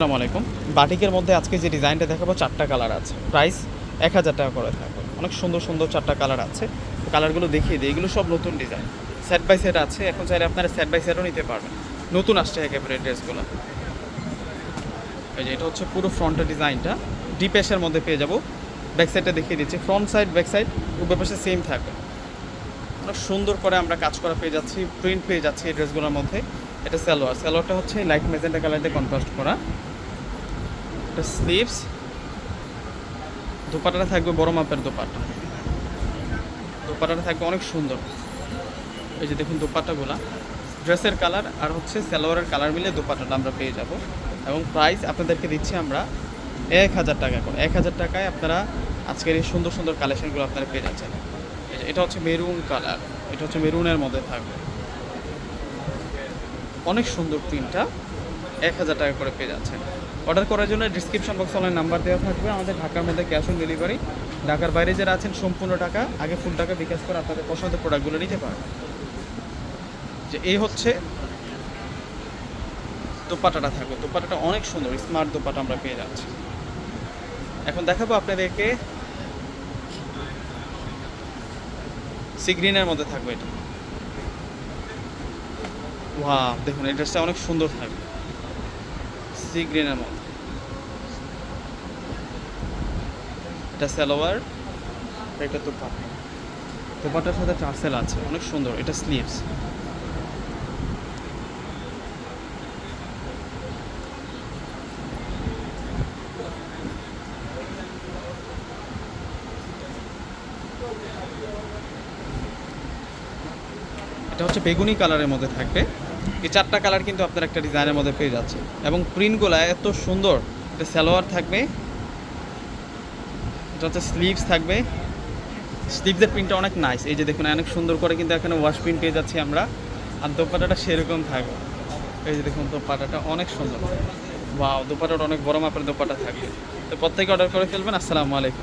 আসসালামু আলাইকুম। বাটিকের মধ্যে আজকে যে ডিজাইনটা দেখাবো, চারটা কালার আছে। প্রাইস এক হাজার টাকা করে থাকবে। অনেক সুন্দর সুন্দর চারটা কালার আছে। কালারগুলো দেখিয়ে দিই। এগুলো সব নতুন ডিজাইন। সেট বাই সেট আছে। এখন চাইলে আপনারা সেট বাই সেটও নিতে পারবেন। নতুন আসছে একেবারে ড্রেসগুলো। এই যে এটা হচ্ছে পুরো ফ্রন্টের ডিজাইনটা। ডিপেশের মধ্যে পেয়ে যাব। ব্যাক সাইডটা দেখিয়ে দিচ্ছি। ফ্রন্ট সাইড ব্যাক সাইড উভয় পাশে সেম থাকবে। অনেক সুন্দর করে আমরা কাজ করা পেয়ে যাচ্ছি। প্রিন্ট পেয়ে যাচ্ছি এই ড্রেসগুলোর মধ্যে। এটা সালোয়ার। সালোয়ারটা হচ্ছে লাইট মেজেন্টা কালার দিয়ে কন্ট্রাস্ট করা। এটা স্লিভস দোপাটাটা থাকবে বড় মাপের দোপাটা দোপাটাটা থাকবে অনেক সুন্দর। এই যে দেখুন দোপাটাগুলা ড্রেসের কালার আর হচ্ছে সালোয়ারের কালার মিলে দোপাটাটা আমরা পেয়ে যাব। এবং প্রাইস আপনাদেরকে দিচ্ছি আমরা এক হাজার টাকা করে। এক হাজার টাকায় আপনারা আজকের এই সুন্দর সুন্দর কালেকশনগুলো আপনারা পেয়ে যাচ্ছেন। এটা হচ্ছে মেরুন কালার এটা হচ্ছে মেরুনের মধ্যে থাকবে। অনেক সুন্দর প্রিন্টটা এক হাজার টাকা করে পেয়ে যাচ্ছেন। অর্ডার করার জন্য ডিসক্রিপশন বক্স অনলাইন নাম্বার দেওয়া থাকবে। আমাদের ঢাকার মধ্যে ক্যাশ অন ডেলিভারি ঢাকার বাইরে যারা আছেন, সম্পূর্ণ টাকা, আগে ফুল টাকা বিকাশ করে আপনাদের পছন্দের প্রোডাক্টগুলো নিতে পারবেন যে এই হচ্ছে দোপাটাটা থাকবে। দোপাটাটা অনেক সুন্দর স্মার্ট দোপাটা আমরা পেয়ে যাচ্ছি। এখন দেখাবো আপনাদেরকে সি গ্রিনের মধ্যে থাকবে এটা। ওয়া দেখুন, এই ড্রেসটা অনেক সুন্দর থাকবে। সি গ্রিনের মধ্যে। এটা সালোয়ার এটা তো পাটা দোপাটার সাথে টার্সেল আছে অনেক সুন্দর এটা স্লিভস এটা হচ্ছে বেগুনি কালারের মধ্যে থাকবে। এই চারটা কালার কিন্তু আপনার একটা ডিজাইনের মধ্যে পেয়ে যাচ্ছে এবং প্রিন্টগুলো এত সুন্দর এটা সালোয়ার থাকবে। এটা হচ্ছে স্লিভস থাকবে। স্লিভসের প্রিন্টটা অনেক নাইস এই যে দেখুন, অনেক সুন্দর করে কিন্তু এখানে ওয়াশ প্রিন্ট পেয়ে যাচ্ছি আমরা। আর দোপাটাটা সেরকম থাকবে। এই যে দেখুন দোপাটাটা অনেক সুন্দর। বা দোপাটাটা অনেক বড় মাপের দোপাটা থাকবে। তো প্রত্যেকে অর্ডার করে ফেলবেন। আসসালামু আলাইকুম।